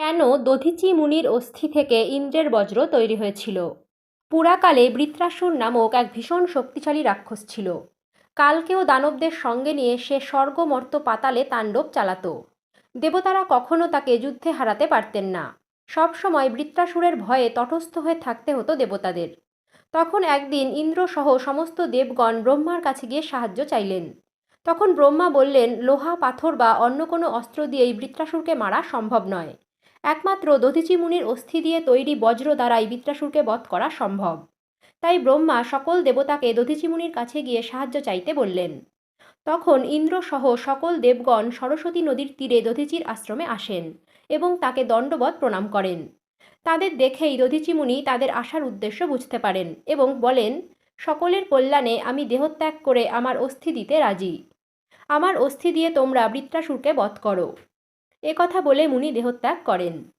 কেন দধিচি মুনির অস্থি থেকে ইন্দ্রের বজ্র তৈরি হয়েছিল? পুরাকালে বৃত্রাসুর নামক এক ভীষণ শক্তিশালী রাক্ষস ছিল। কালকেও দানবদের সঙ্গে নিয়ে সে স্বর্গমর্ত পাতালে তাণ্ডব চালাত। দেবতারা কখনো তাকে যুদ্ধে হারাতে পারতেন না। সবসময় বৃত্রাসুরের ভয়ে তটস্থ হয়ে থাকতে হতো দেবতাদের। তখন একদিন ইন্দ্রসহ সমস্ত দেবগণ ব্রহ্মার কাছে গিয়ে সাহায্য চাইলেন। তখন ব্রহ্মা বললেন, লোহা, পাথর বা অন্য কোনো অস্ত্র দিয়েই বৃত্রাসুরকে মারা সম্ভব নয়। একমাত্র দধিচি মুনির অস্থি দিয়ে তৈরি বজ্র দ্বারাই বৃত্রাসুরকে বধ করা সম্ভব। তাই ব্রহ্মা সকল দেবতাকে দধিচি মুনির কাছে গিয়ে সাহায্য চাইতে বললেন। তখন ইন্দ্রসহ সকল দেবগণ সরস্বতী নদীর তীরে দধিচির আশ্রমে আসেন এবং তাকে দণ্ডবধ প্রণাম করেন। তাদের দেখেই দধিচি মুনি তাদের আসার উদ্দেশ্য বুঝতে পারেন এবং বলেন, সকলের কল্যাণে আমি দেহত্যাগ করে আমার অস্থি দিতে রাজি। আমার অস্থি দিয়ে তোমরা বৃত্রাসুরকে বধ করো। এ কথা বলে মুনি দেহত্যাগ করেন।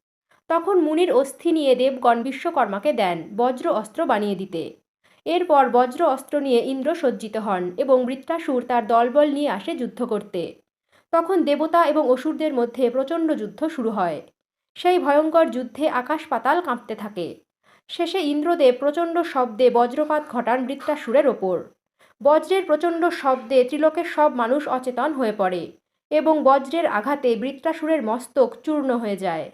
তখন মুনির অস্থি নিয়ে দেবগণ বিশ্বকর্মাকে দেন বজ্র অস্ত্র বানিয়ে দিতে। এরপর বজ্র অস্ত্র নিয়ে ইন্দ্র সজ্জিত হন এবং বৃত্রাসুর তার দলবল নিয়ে আসে যুদ্ধ করতে। তখন দেবতা এবং অসুরদের মধ্যে প্রচণ্ড যুদ্ধ শুরু হয়। সেই ভয়ঙ্কর যুদ্ধে আকাশ পাতাল কাঁপতে থাকে। শেষে ইন্দ্রদেব প্রচণ্ড শব্দে বজ্রপাত ঘটান বৃত্রাসুরের ওপর। বজ্রের প্রচণ্ড শব্দে ত্রিলোকের সব মানুষ অচেতন হয়ে পড়ে। এবং বজ্রের আঘাতে বৃত্রাসুরের মস্তক চূর্ণ হয়ে যায়।